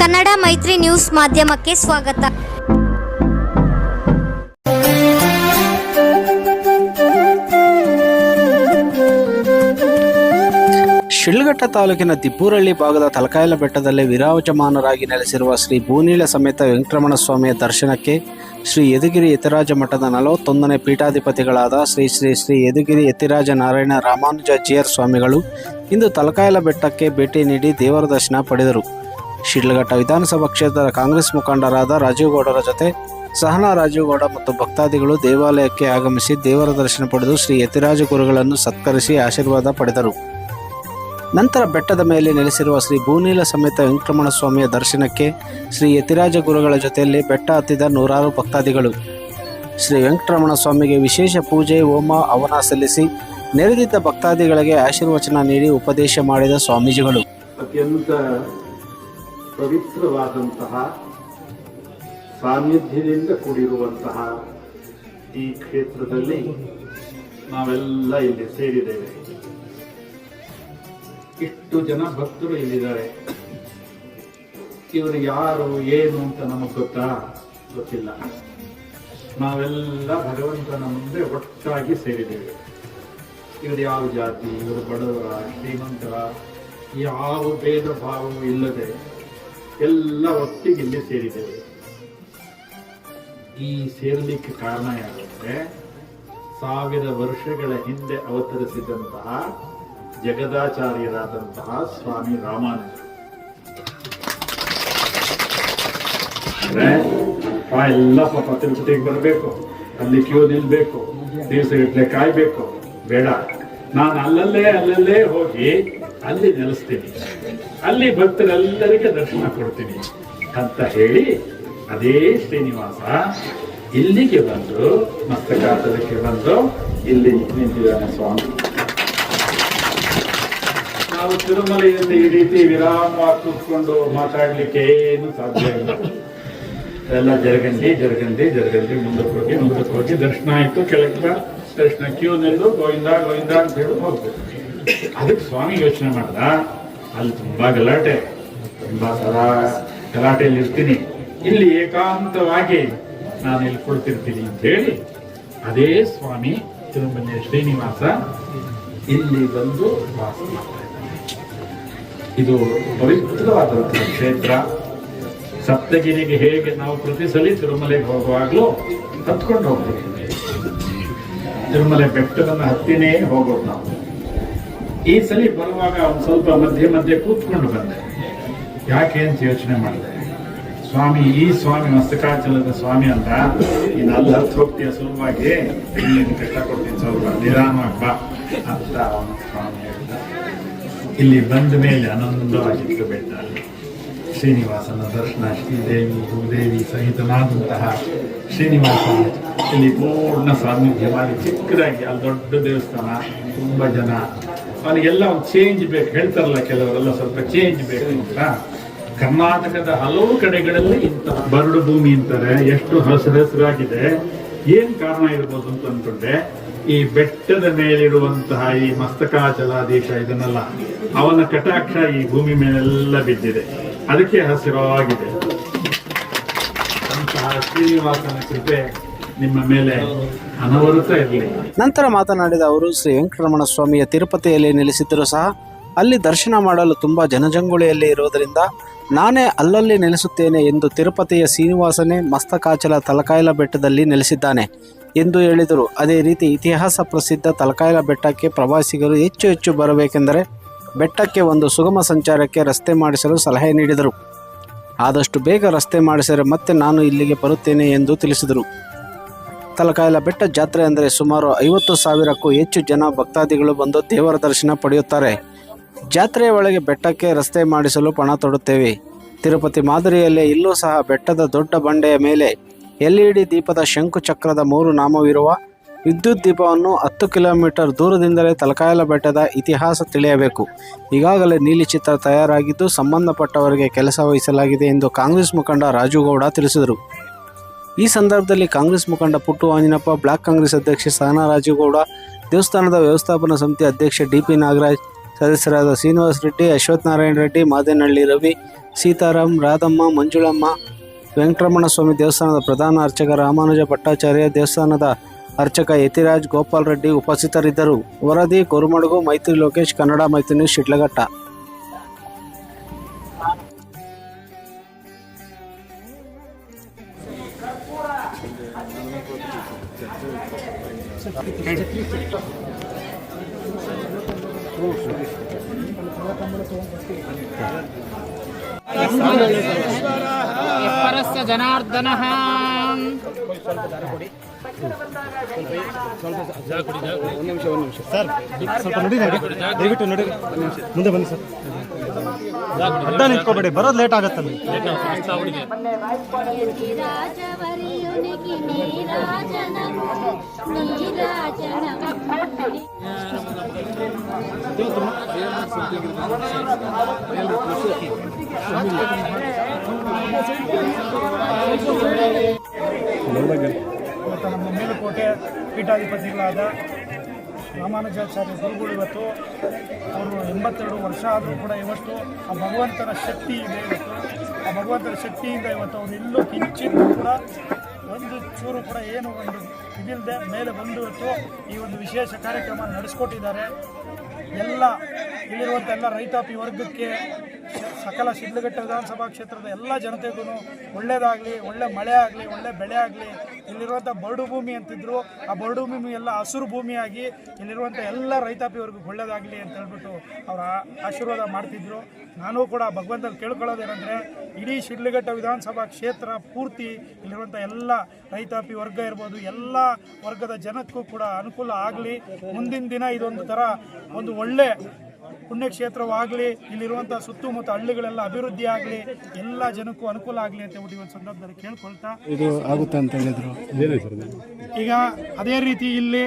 ಕನ್ನಡ ಮೈತ್ರಿ ನ್ಯೂಸ್ ಮಾಧ್ಯಮಕ್ಕೆ ಸ್ವಾಗತ. ಶಿಳ್ಘಟ್ಟ ತಾಲೂಕಿನ ತಿಪ್ಪೂರಳ್ಳಿ ಭಾಗದ ತಲಕಾಯಲ ಬೆಟ್ಟದಲ್ಲಿ ವಿರಾಜಮಾನರಾಗಿ ನೆಲೆಸಿರುವ ಶ್ರೀ ಭೂನೀಳ ಸಮೇತ ವೆಂಕಟರಮಣ ಸ್ವಾಮಿಯ ದರ್ಶನಕ್ಕೆ ಶ್ರೀ ಯದುಗಿರಿ ಯತಿರಾಜ ಮಠದ ನಲವತ್ತೊಂದನೇ ಪೀಠಾಧಿಪತಿಗಳಾದ ಶ್ರೀ ಶ್ರೀ ಶ್ರೀ ಯದುಗಿರಿ ಯತಿರಾಜ ನಾರಾಯಣ ರಾಮಾನುಜ ಜಿಯರ್ ಸ್ವಾಮಿಗಳು ಇಂದು ತಲಕಾಯಲ ಬೆಟ್ಟಕ್ಕೆ ಭೇಟಿ ನೀಡಿ ದೇವರ ದರ್ಶನ ಪಡೆದರು. ಶಿಡ್ಲಘಟ್ಟ ವಿಧಾನಸಭಾ ಕ್ಷೇತ್ರದ ಕಾಂಗ್ರೆಸ್ ಮುಖಂಡರಾದ ರಾಜೀವಗೌಡರ ಜೊತೆ ಸಹನಾ ರಾಜೀವಗೌಡ ಮತ್ತು ಭಕ್ತಾದಿಗಳು ದೇವಾಲಯಕ್ಕೆ ಆಗಮಿಸಿ ದೇವರ ದರ್ಶನ ಪಡೆದು ಶ್ರೀ ಯತಿರಾಜ ಗುರುಗಳನ್ನು ಸತ್ಕರಿಸಿ ಆಶೀರ್ವಾದ ಪಡೆದರು. ನಂತರ ಬೆಟ್ಟದ ಮೇಲೆ ನೆಲೆಸಿರುವ ಶ್ರೀ ಭೂನೀಲ ಸಮೇತ ವೆಂಕಟರಮಣ ಸ್ವಾಮಿಯ ದರ್ಶನಕ್ಕೆ ಶ್ರೀ ಯತಿರಾಜ ಗುರುಗಳ ಜೊತೆಯಲ್ಲಿ ಬೆಟ್ಟ ಹತ್ತಿದ ನೂರಾರು ಭಕ್ತಾದಿಗಳು. ಶ್ರೀ ವೆಂಕಟರಮಣ ಸ್ವಾಮಿಗೆ ವಿಶೇಷ ಪೂಜೆ, ಹೋಮ ಹವನ ಸಲ್ಲಿಸಿ ನೆರೆದಿದ್ದ ಭಕ್ತಾದಿಗಳಿಗೆ ಆಶೀರ್ವಚನ ನೀಡಿ ಉಪದೇಶ ಮಾಡಿದ ಸ್ವಾಮೀಜಿಗಳು. ಅತ್ಯಂತ ಪವಿತ್ರವಾದಂತಹ ಸಾನ್ನಿಧ್ಯದಿಂದ ಕೂಡಿರುವಂತಹ ಈ ಕ್ಷೇತ್ರದಲ್ಲಿ ನಾವೆಲ್ಲ ಇಲ್ಲಿ ಸೇರಿದ್ದೇವೆ. ಇಷ್ಟು ಜನ ಭಕ್ತರು ಇಲ್ಲಿದ್ದಾರೆ. ಇವರು ಯಾರು, ಏನು ಅಂತ ನಮಗೆ ಗೊತ್ತಾ? ಗೊತ್ತಿಲ್ಲ. ನಾವೆಲ್ಲ ಭಗವಂತನ ಮುಂದೆ ಒಟ್ಟಾಗಿ ಸೇರಿದ್ದೇವೆ. ಇವರು ಯಾವ ಜಾತಿ, ಇವರು ಬಡವರ, ಶ್ರೀಮಂತರ, ಯಾವ ಭೇದ ಭಾವವೂ ಇಲ್ಲದೆ ಎಲ್ಲ ಒಟ್ಟಿಗೆ ಇಲ್ಲಿ ಸೇರಿದ್ದೇವೆ. ಈ ಸೇರಲಿಕ್ಕೆ ಕಾರಣ ಯಾರಂದ್ರೆ ಸಾವಿರ ವರ್ಷಗಳ ಹಿಂದೆ ಅವತರಿಸಿದಂತಹ ಜಗದಾಚಾರ್ಯರಾದಂತಹ ಸ್ವಾಮಿ ಆ ಎಲ್ಲ ಪಾಪ ತಿರುಪತಿಗೆ ಬರಬೇಕು, ಅಲ್ಲಿ ಕ್ಯೂ ನಿಲ್ಬೇಕು ದಿವಸಗಟ್ಟಲೆ ಕಾಯ್ಬೇಕು ಬೇಡ. ನಾನು ಅಲ್ಲಲ್ಲೇ ಅಲ್ಲಲ್ಲೇ ಹೋಗಿ ಅಲ್ಲಿ ನೆಲೆಸ್ತೀನಿ. ಅಲ್ಲಿ ಭಕ್ತರೆಲ್ಲರಿಗೆ ದರ್ಶನ ಕೊಡ್ತೀನಿ ಅಂತ ಹೇಳಿ ಅದೇ ಶ್ರೀನಿವಾಸ ಇಲ್ಲಿಗೆ ಬಂದು ಮಸ್ತಕಾತಲಕ್ಕೆ ಬಂದು ಇಲ್ಲಿ ನಿಂತಿದ್ದಾನೆ ಸ್ವಾಮಿ. ನಾವು ತಿರುಮಲೆಯಲ್ಲಿ ಈ ರೀತಿ ವಿರಾಮವಾಗಿ ಕೂತ್ಕೊಂಡು ಮಾತಾಡಲಿಕ್ಕೆ ಏನು ಸಾಧ್ಯ ಇಲ್ಲ. ಎಲ್ಲ ಜರಗಂಡಿ ಜರಗಂಡಿ ಜರಗಂಡಿ, ಮುಂದಕ್ಕೆ ಹೋಗಿ ಮುಂದಕ್ಕೆ ಹೋಗಿ ದರ್ಶನ ಆಯ್ತು. ಕೆಳಗೆ ದರ್ಶನ ಕ್ಯೂ ನಿಲ್ಲು ಗೋವಿಂದ ಗೋವಿಂದ ಅಂತ ಹೇಳಿ ಅದಕ್ಕೆ ಸ್ವಾಮಿ ಯೋಚನೆ ಮಾಡ್ದ, ಅಲ್ಲಿ ತುಂಬಾ ಗಲಾಟೆ, ತುಂಬಾ ಸದಾ ಗಲಾಟೆಯಲ್ಲಿ ಇರ್ತೀನಿ. ಇಲ್ಲಿ ಏಕಾಂತವಾಗಿ ನಾನು ಇಲ್ಲಿ ಕೊಡ್ತಿರ್ತೀನಿ ಅಂತ ಹೇಳಿ ಅದೇ ಸ್ವಾಮಿ ತಿರುಮಲೆ ಶ್ರೀನಿವಾಸ ಇಲ್ಲಿ ಬಂದು ವಾಸ ಇದು ಪವಿತ್ರವಾದಂತಹ ಕ್ಷೇತ್ರ. ಸಪ್ತಗಿರಿಗೆ ಹೇಗೆ ನಾವು ಪ್ರತಿ ಸಲ ತಿರುಮಲೆಗೆ ಹೋಗುವಾಗಲೂ ಹತ್ಕೊಂಡು ಹೋಗ್ತೀವಿ ತಿರುಮಲೆ ಬೆಟ್ಟವನ್ನು ಹತ್ತಿನೇ ಹೋಗೋದು ನಾವು. ಈ ಸಲ ಬರುವಾಗ ಒಂದು ಸ್ವಲ್ಪ ಮಧ್ಯೆ ಮಧ್ಯೆ ಕೂತ್ಕೊಂಡು ಬಂದೆ. ಯಾಕೆ ಅಂತ ಯೋಚನೆ ಮಾಡಿದೆ. ಸ್ವಾಮಿ, ಈ ಸ್ವಾಮಿ ಮಸ್ತಕಾಚಲದ ಸ್ವಾಮಿ ಅಂತ ಇನ್ನು ಅಲ್ಲಿ ಹತ್ತು ಹೋಗ್ತೀಯ ಸುಲಭವಾಗಿ? ಇಲ್ಲಿ ಕಷ್ಟ ಕೊಡ್ತೀನಿ ಸ್ವಲ್ಪ ನಿರಾಮಪ್ಪ ಅಂತ ಸ್ವಾಮಿ ಇಲ್ಲಿ ಬಂದ ಮೇಲೆ ಆನಂದವಾಗಿತ್ತು ಬೆಟ್ಟ ಶ್ರೀನಿವಾಸನ ದರ್ಶನ, ಶ್ರೀದೇವಿ, ಭೂದೇವಿ ಸಹಿತನಾದಂತಹ ಶ್ರೀನಿವಾಸ ಇಲ್ಲಿ ಪೂರ್ಣ ಸಾನ್ನಿಧ್ಯ ಮಾಡಿ ಚಿಕ್ಕದಾಗಿ, ಅಲ್ಲಿ ದೊಡ್ಡ ದೇವಸ್ಥಾನ, ತುಂಬ ಜನ. ಅವನಿಗೆಲ್ಲ ಒಂದು ಚೇಂಜ್ ಬೇಕು. ಹೇಳ್ತಾರಲ್ಲ ಕೆಲವರೆಲ್ಲ ಸ್ವಲ್ಪ ಚೇಂಜ್ ಬೇಕು ಅಂತ. ಕರ್ನಾಟಕದ ಹಲವು ಕಡೆಗಳಲ್ಲಿ ಇಂತಹ ಬರಡು ಭೂಮಿ ಅಂತಾರೆ. ಎಷ್ಟು ಹಸಿರು ಹಸಿರಾಗಿದೆ. ಏನು ಕಾರಣ ಇರ್ಬೋದು ಅಂತ ಅನ್ಕೊಂಡೆ ಈ ಬೆಟ್ಟದ ಮೇಲಿರುವಂತಹ ಈ ಮಸ್ತಕಾಚಲಾಧೀಶ ಇದನ್ನೆಲ್ಲ, ಅವನ ಕಟಾಕ್ಷ ಈ ಭೂಮಿ ಮೇಲೆಲ್ಲ ಬಿದ್ದಿದೆ. ಅದಕ್ಕೆ ಹಸಿರವಾಗಿದೆ. ಅಂತಹ ಶ್ರೀನಿವಾಸನ ಕೃಪೆ ನಿಮ್ಮ ಮೇಲೆ ಅನವರತ ಇರಲಿ. ನಂತರ ಮಾತನಾಡಿದ ಅವರು ಶ್ರೀ ವೆಂಕಟರಮಣ ಸ್ವಾಮಿಯ ತಿರುಪತಿಯಲ್ಲಿ ನೆಲೆಸಿದ್ದರೂ ಸಹ ಅಲ್ಲಿ ದರ್ಶನ ಮಾಡಲು ತುಂಬ ಜನಜಂಗುಳಿಯಲ್ಲಿ ಇರುವುದರಿಂದ ನಾನೇ ಅಲ್ಲಲ್ಲಿ ನೆಲೆಸುತ್ತೇನೆ ಎಂದು ತಿರುಪತಿಯ ಶ್ರೀನಿವಾಸನೇ ಮಸ್ತಕಾಚಲ ತಲಕಾಯಲ ಬೆಟ್ಟದಲ್ಲಿ ನೆಲೆಸಿದ್ದಾನೆ ಎಂದು ಹೇಳಿದರು. ಅದೇ ರೀತಿ ಇತಿಹಾಸ ಪ್ರಸಿದ್ಧ ತಲಕಾಯಲ ಬೆಟ್ಟಕ್ಕೆ ಪ್ರವಾಸಿಗರು ಹೆಚ್ಚು ಹೆಚ್ಚು ಬರಬೇಕೆಂದರೆ ಬೆಟ್ಟಕ್ಕೆ ಒಂದು ಸುಗಮ ಸಂಚಾರಕ್ಕೆ ರಸ್ತೆ ಮಾಡಿಸಲು ಸಲಹೆ ನೀಡಿದರು. ಆದಷ್ಟು ಬೇಗ ರಸ್ತೆ ಮಾಡಿಸಿದರೆ ಮತ್ತೆ ನಾನು ಇಲ್ಲಿಗೆ ಬರುತ್ತೇನೆ ಎಂದು ತಿಳಿಸಿದರು. ತಲಕಾಯಲ ಬೆಟ್ಟ ಜಾತ್ರೆ ಅಂದರೆ ಸುಮಾರು ಐವತ್ತು ಸಾವಿರಕ್ಕೂ ಹೆಚ್ಚು ಜನ ಭಕ್ತಾದಿಗಳು ಬಂದು ದೇವರ ದರ್ಶನ ಪಡೆಯುತ್ತಾರೆ. ಜಾತ್ರೆಯ ಒಳಗೆ ಬೆಟ್ಟಕ್ಕೆ ರಸ್ತೆ ಮಾಡಿಸಲು ಪಣ ತೊಡುತ್ತೇವೆ. ತಿರುಪತಿ ಮಾದರಿಯಲ್ಲೇ ಇಲ್ಲೂ ಸಹ ಬೆಟ್ಟದ ದೊಡ್ಡ ಬಂಡೆಯ ಮೇಲೆ ಎಲ್ ಇ ಡಿ ದೀಪದ ಶಂಕು ಚಕ್ರದ ಮೂರು ನಾಮವಿರುವ ವಿದ್ಯುತ್ ದೀಪವನ್ನು ಹತ್ತು ಕಿಲೋಮೀಟರ್ ದೂರದಿಂದಲೇ ತಲಕಾಯಲ ಬೆಟ್ಟದ ಇತಿಹಾಸ ತಿಳಿಯಬೇಕು. ಈಗಾಗಲೇ ನೀಲಿ ಚಿತ್ರ ತಯಾರಾಗಿದ್ದು ಸಂಬಂಧಪಟ್ಟವರಿಗೆ ಕೆಲಸ ವಹಿಸಲಾಗಿದೆ ಎಂದು ಕಾಂಗ್ರೆಸ್ ಮುಖಂಡ ರಾಜುಗೌಡ ತಿಳಿಸಿದರು. ಈ ಸಂದರ್ಭದಲ್ಲಿ ಕಾಂಗ್ರೆಸ್ ಮುಖಂಡ ಪುಟ್ಟು ಆಂಜನಪ್ಪ, ಬ್ಲಾಕ್ ಕಾಂಗ್ರೆಸ್ ಅಧ್ಯಕ್ಷ ಸಹನಾ ರಾಜುಗೌಡ ದೇವಸ್ಥಾನದ ವ್ಯವಸ್ಥಾಪನಾ ಸಮಿತಿ ಅಧ್ಯಕ್ಷ ಡಿ ಪಿ ನಾಗರಾಜ್, ಸದಸ್ಯರಾದ ಶ್ರೀನಿವಾಸ ರೆಡ್ಡಿ, ಅಶ್ವಥ್ ನಾರಾಯಣ ರೆಡ್ಡಿ, ಮಾದೇನಹಳ್ಳಿ ರವಿ, ಸೀತಾರಾಮ್, ರಾಧಮ್ಮ, ಮಂಜುಳಮ್ಮ, ವೆಂಕಟರಮಣ ಸ್ವಾಮಿ ದೇವಸ್ಥಾನದ ಪ್ರಧಾನ ಅರ್ಚಕ ರಾಮಾನುಜ ಭಟ್ಟಾಚಾರ್ಯ, ದೇವಸ್ಥಾನದ ಅರ್ಚಕ ಯತಿರಾಜ್ ಗೋಪಾಲ್ ರೆಡ್ಡಿ ಉಪಸ್ಥಿತರಿದ್ದರು ವರದಿ ಕೊರುಮಡುಗು ಮೈತ್ರಿ ಲೋಕೇಶ್ ಕನ್ನಡ ಮೈತ್ರಿ ನ್ಯೂಸ್ ಶಿಡ್ಲಘಟ್ಟ ಪರಸ್ಯ ಜನಾರ್ದನಃ ಸ್ವಲ್ಪ ನೋಡಿ ದಯವಿಟ್ಟು ನೋಡಿ ಮುಂದೆ ಬನ್ನಿ ಸರ್ ಅಡ್ಡ ನಿಂತ್ಕೋಬೇಡಿ ಬರೋದು ಲೇಟ್ ಆಗತ್ತೆ ರಾಜವರಿಯುನಿಗೆ ಇವತ್ತು ನಮ್ಮ ಮೇಲುಕೋಟೆ ಪೀಠಾಧಿಪತಿಗಳಾದ ರಾಮಾನುಜಾಚಾರ್ಯ ಗುರುಗಳು ಇವತ್ತು ಅವರು ಎಂಬತ್ತೆರಡು ವರ್ಷ ಆದರೂ ಕೂಡ ಇವತ್ತು ಆ ಭಗವಂತನ ಶಕ್ತಿ ಇದೆ ಇವತ್ತು. ಆ ಭಗವಂತನ ಶಕ್ತಿಯಿಂದ ಇವತ್ತು ಅವರು ಎಲ್ಲೂ ಕಿಂಚಿತ್ತೂ ಕೂಡ ಒಂದು ಚೂರು ಕೂಡ ಏನು ಒಂದು ಇದಿಲ್ಲದೆ ಮೇಲೆ ಬಂದು ಇವತ್ತು ಈ ಒಂದು ವಿಶೇಷ ಕಾರ್ಯಕ್ರಮ ನಡೆಸ್ಕೊಟ್ಟಿದ್ದಾರೆ. ಎಲ್ಲ ಇಲ್ಲಿರುವಂಥ ಎಲ್ಲ ರೈತಾಪಿ ವರ್ಗಕ್ಕೆ ಸಕಲ ಶಿಡ್ಲಘಟ್ಟ ವಿಧಾನಸಭಾ ಕ್ಷೇತ್ರದ ಎಲ್ಲ ಜನತೆಗೂ ಒಳ್ಳೆಯದಾಗಲಿ ಒಳ್ಳೆ ಮಳೆ ಆಗಲಿ, ಒಳ್ಳೆ ಬೆಳೆ ಆಗಲಿ ಇಲ್ಲಿರುವಂಥ ಬರಡು ಭೂಮಿ ಅಂತಿದ್ರು, ಆ ಬರಡು ಭೂಮಿ ಎಲ್ಲ ಹಸಿರು ಭೂಮಿಯಾಗಿ ಇಲ್ಲಿರುವಂಥ ಎಲ್ಲ ರೈತಾಪಿ ವರ್ಗಕ್ಕೆ ಒಳ್ಳೇದಾಗಲಿ ಅಂತ ಹೇಳ್ಬಿಟ್ಟು ಅವರ ಆಶೀರ್ವಾದ ಮಾಡ್ತಿದ್ರು. ನಾನು ಕೂಡ ಭಗವಂತನ ಕೇಳ್ಕೊಳ್ಳೋದೇನೆಂದರೆ ಇಡೀ ಶಿಡ್ಲಘಟ್ಟ ವಿಧಾನಸಭಾ ಕ್ಷೇತ್ರ ಪೂರ್ತಿ ಇಲ್ಲಿರುವಂಥ ಎಲ್ಲ ರೈತಾಪಿ ವರ್ಗ ಇರ್ಬೋದು, ಎಲ್ಲ ವರ್ಗದ ಜನಕ್ಕೂ ಕೂಡ ಅನುಕೂಲ ಆಗಲಿ. ಮುಂದಿನ ದಿನ ಇದೊಂದು ಥರ ಒಂದು ಒಳ್ಳೆ ಪುಣ್ಯಕ್ಷೇತ್ರವಾಗಲಿ ಇಲ್ಲಿರುವಂಥ ಸುತ್ತಮುತ್ತ ಹಳ್ಳಿಗಳೆಲ್ಲ ಅಭಿವೃದ್ಧಿ ಆಗಲಿ ಎಲ್ಲ ಜನಕ್ಕೂ ಅನುಕೂಲ ಆಗಲಿ ಅಂತ ಹೇಳಿ ಒಂದು ಸಂದರ್ಭದಲ್ಲಿ ಕೇಳ್ಕೊಳ್ತಾ ಇದು ಆಗುತ್ತೆ ಅಂತ ಹೇಳಿದ್ರು. ಈಗ ಅದೇ ರೀತಿ ಇಲ್ಲಿ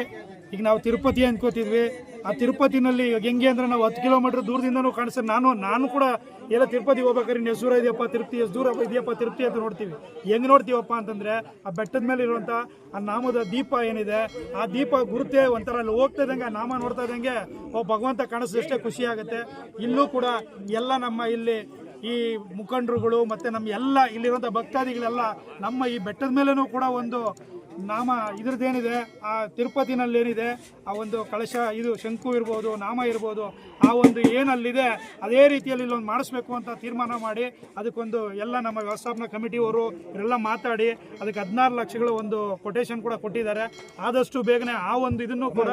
ಈಗ ನಾವು ತಿರುಪತಿ ಅನ್ಕೋತಿದ್ವಿ ಆ ತಿರುಪತಿನಲ್ಲಿ ಇವಾಗ ಹೆಂಗೆ ಅಂದ್ರೆ ನಾವು ಹತ್ತು ಕಿಲೋಮೀಟರ್ ದೂರದಿಂದನೂ ಕಾಣಿಸ್ತದೆ ನಾನು ನಾನು ಕೂಡ ಎಲ್ಲ ತಿರುಪತಿ ಹೋಗ್ಬೇಕಾದ್ರೆ ಎಷ್ಟು ದೂರ ಇದೆಯಪ್ಪ, ತಿರುಪತಿ ಎಷ್ಟು ದೂರ ಇದೆಯಪ್ಪ, ತಿರುಪತಿ ಅಂತ ನೋಡ್ತೀವಿ. ಹೆಂಗೆ ನೋಡ್ತೀವಪ್ಪ ಅಂತಂದ್ರೆ ಆ ಬೆಟ್ಟದ ಮೇಲೆ ಇರುವಂಥ ಆ ನಾಮದ ದೀಪ ಏನಿದೆ, ಆ ದೀಪ ಗುರುತೆ ಒಂಥರ ಅಲ್ಲಿ ಹೋಗ್ತಾ ಇದ್ದಂಗೆ ನಾಮ ನೋಡ್ತಾ ಇದ್ದಂಗೆ ಓ ಭಗವಂತ ಕಾಣಿಸಿದಷ್ಟೇ ಖುಷಿ ಆಗುತ್ತೆ ಇಲ್ಲೂ ಕೂಡ ಎಲ್ಲ ನಮ್ಮ ಇಲ್ಲಿ ಈ ಮುಖಂಡರುಗಳು ಮತ್ತು ನಮ್ಮ ಎಲ್ಲ ಇಲ್ಲಿರುವಂಥ ಭಕ್ತಾದಿಗಳೆಲ್ಲ ನಮ್ಮ ಈ ಬೆಟ್ಟದ ಮೇಲೂ ಕೂಡ ಒಂದು ನಾಮ ಇದ್ರದ್ದೇನಿದೆ, ಆ ತಿರುಪತಿನಲ್ಲಿ ಏನಿದೆ ಆ ಒಂದು ಕಳಶ, ಇದು ಶಂಕು ಇರ್ಬೋದು, ನಾಮ ಇರ್ಬೋದು, ಆ ಒಂದು ಏನಲ್ಲಿದೆ, ಅದೇ ರೀತಿಯಲ್ಲಿ ಇಲ್ಲೊಂದು ಮಾಡಿಸ್ಬೇಕು ಅಂತ ತೀರ್ಮಾನ ಮಾಡಿ, ಅದಕ್ಕೊಂದು ಎಲ್ಲ ನಮ್ಮ ವ್ಯವಸ್ಥಾಪನಾ ಕಮಿಟಿಯವರು ಇವರೆಲ್ಲ ಮಾತಾಡಿ, ಅದಕ್ಕೆ ಹದಿನಾರು ಲಕ್ಷಗಳ ಒಂದು ಕೊಟೇಶನ್ ಕೂಡ ಕೊಟ್ಟಿದ್ದಾರೆ. ಆದಷ್ಟು ಬೇಗನೆ ಆ ಒಂದು ಇದನ್ನು ಕೂಡ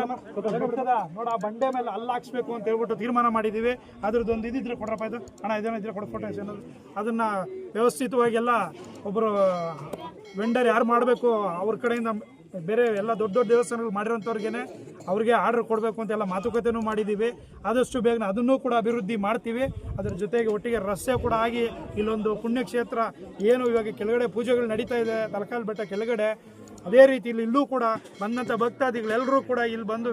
ನೋಡ, ಆ ಬಂಡೆ ಮೇಲೆ ಅಲ್ಲಿ ಹಾಕ್ಸ್ಬೇಕು ಅಂತ ಹೇಳ್ಬಿಟ್ಟು ತೀರ್ಮಾನ ಮಾಡಿದ್ದೀವಿ. ಅದ್ರದ್ದೊಂದು ಇದಿದ್ರೆ ಕೊಡ್ರಪ್ಪ, ಇದು ಹಣ ಇದೇನೋ ಇದ್ರೆ ಕೊಡ ಕೊಟೇಶನ್ ಅದನ್ನು ವ್ಯವಸ್ಥಿತವಾಗಿ ಎಲ್ಲ ಒಬ್ಬರು ವೆಂಡರ್ ಯಾರು ಮಾಡಬೇಕು, ಅವ್ರ ಕಡೆಯಿಂದ ಬೇರೆ ಎಲ್ಲ ದೊಡ್ಡ ದೊಡ್ಡ ದೇವಸ್ಥಾನಗಳು ಮಾಡಿರೋಂಥವ್ರಿಗೇನೆ ಅವ್ರಿಗೆ ಆರ್ಡರ್ ಕೊಡಬೇಕು ಅಂತ ಎಲ್ಲ ಮಾತುಕತೆನೂ ಮಾಡಿದ್ದೀವಿ. ಆದಷ್ಟು ಬೇಗನೆ ಅದನ್ನೂ ಕೂಡ ಅಭಿವೃದ್ಧಿ ಮಾಡ್ತೀವಿ. ಅದರ ಜೊತೆಗೆ ಒಟ್ಟಿಗೆ ರಸ್ತೆ ಕೂಡ ಆಗಿ ಇಲ್ಲೊಂದು ಪುಣ್ಯಕ್ಷೇತ್ರ ಏನು ಇವಾಗ ಕೆಳಗಡೆ ಪೂಜೆಗಳು ನಡೀತಾ ಇದೆ, ತಲಕಾಲ್ ಬೆಟ್ಟ ಕೆಳಗಡೆ ಅದೇ ರೀತಿ ಇಲ್ಲಿ ಇಲ್ಲೂ ಕೂಡ ಬಂದಂಥ ಭಕ್ತಾದಿಗಳೆಲ್ಲರೂ ಕೂಡ ಇಲ್ಲಿ ಬಂದು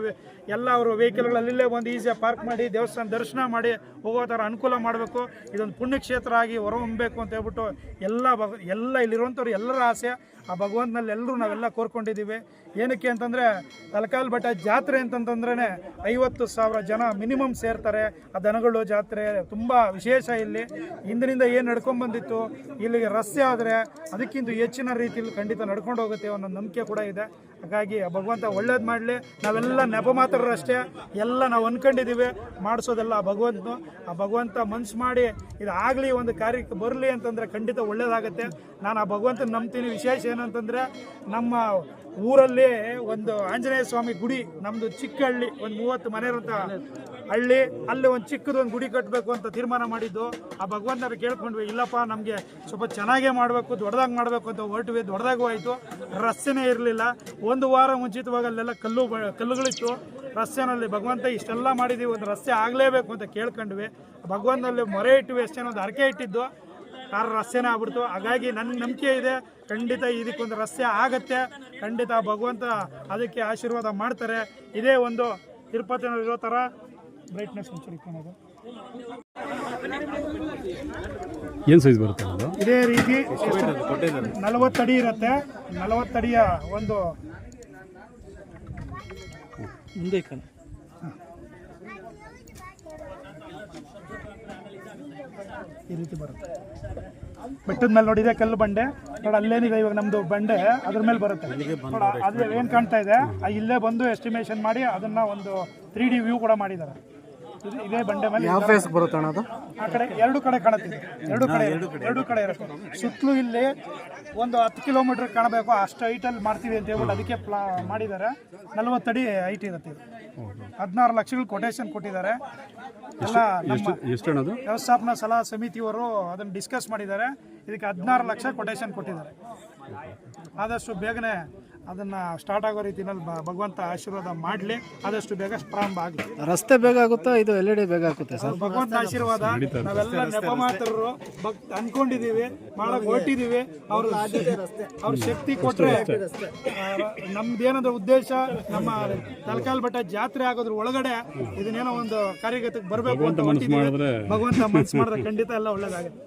ಎಲ್ಲ ಅವರು ವೆಹಿಕಲ್ಗಳಲ್ಲೇ ಬಂದು ಈಸಿಯಾಗಿ ಪಾರ್ಕ್ ಮಾಡಿ, ದೇವಸ್ಥಾನ ದರ್ಶನ ಮಾಡಿ ಹೋಗೋ ಥರ ಅನುಕೂಲ ಮಾಡಬೇಕು. ಇದೊಂದು ಪುಣ್ಯಕ್ಷೇತ್ರ ಆಗಿ ಹೊರಹೊಮ್ಮಬೇಕು ಅಂತ ಹೇಳ್ಬಿಟ್ಟು ಎಲ್ಲ ಭಗ ಎಲ್ಲ ಇಲ್ಲಿರುವಂಥವ್ರು ಎಲ್ಲರ ಆಸೆ. ಆ ಭಗವಂತನಲ್ಲಿ ಎಲ್ಲರೂ ನಾವೆಲ್ಲ ಕೋರ್ಕೊಂಡಿದ್ದೀವಿ. ಏನಕ್ಕೆ ಅಂತಂದರೆ, ತಲಕಾಲ್ ಬೆಟ್ಟ ಜಾತ್ರೆ ಅಂತಂತಂದ್ರೇ ಐವತ್ತು ಸಾವಿರ ಜನ ಮಿನಿಮಮ್ ಸೇರ್ತಾರೆ. ಆ ದನಗಳು ಜಾತ್ರೆ ತುಂಬ ವಿಶೇಷ ಇಲ್ಲಿ. ಹಿಂದಿನಿಂದ ಏನು ನಡ್ಕೊಂಡ್ಬಂದಿತ್ತು ಇಲ್ಲಿಗೆ ರಸ್ತೆ ಆದರೆ ಅದಕ್ಕಿಂತ ಹೆಚ್ಚಿನ ರೀತಿಯಲ್ಲಿ ಖಂಡಿತ ನಡ್ಕೊಂಡು ಹೋಗುತ್ತೆ ಅನ್ನೋ ನಂಬಿಕೆ ಕೂಡ ಇದೆ. ಹಾಗಾಗಿ ಭಗವಂತ ಒಳ್ಳೇದು ಮಾಡಲಿ. ನಾವೆಲ್ಲ ನೆಪ ಮಾತ್ರರಷ್ಟೇ ಎಲ್ಲ ನಾವು ಅಂದ್ಕೊಂಡಿದ್ದೀವಿ ಮಾಡಿಸೋದೆಲ್ಲ ಆ ಭಗವಂತನು. ಆ ಭಗವಂತ ಮನ್ಸು ಮಾಡಿ ಇದಾಗಲಿ ಒಂದು ಕಾರ್ಯಕ್ಕೆ ಬರಲಿ ಅಂತಂದರೆ ಖಂಡಿತ ಒಳ್ಳೇದಾಗುತ್ತೆ. ನಾನು ಆ ಭಗವಂತನ ನಂಬ್ತೀನಿ. ವಿಶೇಷ ಏನಂತಂದರೆ ನಮ್ಮ ಊರಲ್ಲಿ ಒಂದು ಆಂಜನೇಯ ಸ್ವಾಮಿ ಗುಡಿ ನಮ್ಮದು ಚಿಕ್ಕಹಳ್ಳಿ, ಒಂದು ಮೂವತ್ತು ಮನೆ ಹಳ್ಳಿ, ಅಲ್ಲಿ ಒಂದು ಚಿಕ್ಕದೊಂದು ಗುಡಿ ಕಟ್ಟಬೇಕು ಅಂತ ತೀರ್ಮಾನ ಮಾಡಿದ್ದು. ಆ ಭಗವಂತನ ಕೇಳ್ಕೊಂಡ್ವಿ, ಇಲ್ಲಪ್ಪ, ನಮಗೆ ಸ್ವಲ್ಪ ಚೆನ್ನಾಗೇ ಮಾಡಬೇಕು, ದೊಡ್ಡದಾಗಿ ಮಾಡಬೇಕು ಅಂತ ಹೊರಟ್ವಿ ದೊಡ್ಡದಾಗೂ ಆಯಿತು. ರಸ್ತೆನೇ ಇರಲಿಲ್ಲ. ಒಂದು ವಾರ ಮುಂಚಿತವಾಗಿ ಅಲ್ಲೆಲ್ಲ ಕಲ್ಲು ಕಲ್ಲುಗಳಿತ್ತು. ರಸ್ತೆನಲ್ಲಿ ಭಗವಂತ ಇಷ್ಟೆಲ್ಲ ಮಾಡಿದ್ದೀವಿ ಒಂದು ರಸ್ತೆ ಆಗಲೇಬೇಕು ಅಂತ ಕೇಳ್ಕೊಂಡ್ವಿ. ಭಗವಂತನಲ್ಲಿ ಮೊರೆ ಇಟ್ವಿ ಅಷ್ಟೇನೋ ಒಂದು ಹರಕೆ ಇಟ್ಟಿದ್ದು. ಕಾರ ರಸ್ತೆನೇ ಆಗ್ಬಿಡ್ತು. ಹಾಗಾಗಿ ನನಗೆ ನಂಬಿಕೆ ಇದೆ, ಖಂಡಿತ ಇದಕ್ಕೊಂದು ರಸ್ತೆ ಆಗತ್ತೆ. ಖಂಡಿತ ಭಗವಂತ ಅದಕ್ಕೆ ಆಶೀರ್ವಾದ ಮಾಡ್ತಾರೆ. ಇದೇ ಒಂದು ತಿರುಪತಿನಲ್ಲಿರೋ ಥರ ಬ್ರೈಟ್ನೆಸ್ ಒಂಚೂರು ಇಟ್ಕೊಳೋದು. ಏನು ಸೈಜ್ ಬರುತ್ತೆ ಅದು? ಇದೇ ರೀತಿ ನಲವತ್ತಡಿ ಇರುತ್ತೆ. ನಲವತ್ತಡಿಯ ಒಂದು ಮುಂದೆ ಕಣ. ಈ ರೀತಿ ಬರುತ್ತೆ. ಬೆಟ್ಟದ ಮೇಲೆ ನೋಡಿದೆ ಕಲ್ಲು ಬಂಡೆ. ನೋಡಿ ಅಲ್ಲೇನಿದೆ ಇವಾಗ ನಮ್ದು ಬಂಡೆ ಅದ್ರ ಮೇಲೆ ಬರುತ್ತೆ. ಅದ್ರ ಅದು ಏನು ಕಾಣ್ತಾ ಇದೆ? ಆ ಇಲ್ಲೇ ಬಂದು ಎಸ್ಟಿಮೇಶನ್ ಮಾಡಿ ಅದನ್ನ ಒಂದು ತ್ರೀ ಡಿ ವ್ಯೂ ಕೂಡ ಮಾಡಿದ್ದಾರೆ. ಇದು ಇದೇ ಬಂಡೆ ಮೇಲೆ ಯಾವ ಫೇಸ್ ಬರುತ್ತೆ ಅಣ್ಣ ಅದು? ಆ ಕಡೆ ಎರಡು ಕಡೆ ಕಾಣುತ್ತಿದೆ. ಎರಡು ಕಡೆ ಎರಡು ಕಡೆ. ಇರುತ್ತೆ ಸುತ್ತಲೂ ಇಲ್ಲಿ ಒಂದು ಹತ್ತು ಕಿಲೋಮೀಟರ್ ಕಾಣಬೇಕು. ಅಷ್ಟು ಹೈಟಲ್ಲಿ ಮಾಡ್ತೀವಿ ಅಂತ ಹೇಳ್ಬಿಟ್ಟು ಅದಕ್ಕೆ ಪ್ಲಾ ಮಾಡಿದ್ದಾರೆ. ನಲವತ್ತಡಿ ಹೈಟ್ ಇರುತ್ತೆ ಇದು. ಹದಿನಾರು ಲಕ್ಷಗಳು ಕೊಟೇಶನ್ ಕೊಟ್ಟಿದ್ದಾರೆ. ಎಲ್ಲ ನಮ್ಮ ವ್ಯವಸ್ಥಾಪನಾ ಸಲಹಾ ಸಮಿತಿಯವರು ಅದನ್ನು ಡಿಸ್ಕಸ್ ಮಾಡಿದ್ದಾರೆ. ಇದಕ್ಕೆ ಹದಿನಾರು ಲಕ್ಷ ಕೊಟೇಶನ್ ಕೊಟ್ಟಿದ್ದಾರೆ. ಆದಷ್ಟು ಬೇಗನೆ ಅದನ್ನ ಸ್ಟಾರ್ಟ್ ಆಗೋ ರೀತಿಯಲ್ಲಿ ಬ- ಭಗವಂತ ಆಶೀರ್ವಾದ ಮಾಡಲಿ ಆದಷ್ಟು ಬೇಗ ಪ್ರಾರಂಭ ಆಗಲಿ. ರಸ್ತೆ ಬೇಗ ಆಗುತ್ತಾ ಇದು ಎಲ್ ಡಿ ಬೇಗ ಆಗುತ್ತೆ ಸರ್? ಭಗವಂತ ಆಶೀರ್ವಾದ. ನಾವೆಲ್ಲ ನೆಪ ಮಾತ್ರರು ಭಕ್ತ ಅನ್ಕೊಂಡಿದೀವಿ ಮಾಡಕ್ ಹೊರಟಿದೀವಿ. ಅವ್ರ ಅವ್ರ ಶಕ್ತಿ ಕೊಟ್ಟರೆ ನಮ್ದು ನಮ್ದೇನಾದ್ರು ಉದ್ದೇಶ ನಮ್ಮ ತಲಕಾಲ್ ಬೆಟ್ಟ ಜಾತ್ರೆ ಆಗೋದ್ರ ಒಳಗಡೆ ಇದನ್ನೇನೋ ಒಂದು ಕಾರ್ಯಗತಕ್ಕೆ ಬರಬೇಕು ಅಂತ ಭಗವಂತ ಮನಸ್ಸು ಮಾಡಿದ್ರೆ ಖಂಡಿತ ಎಲ್ಲ ಒಳ್ಳೇದಾಗುತ್ತೆ.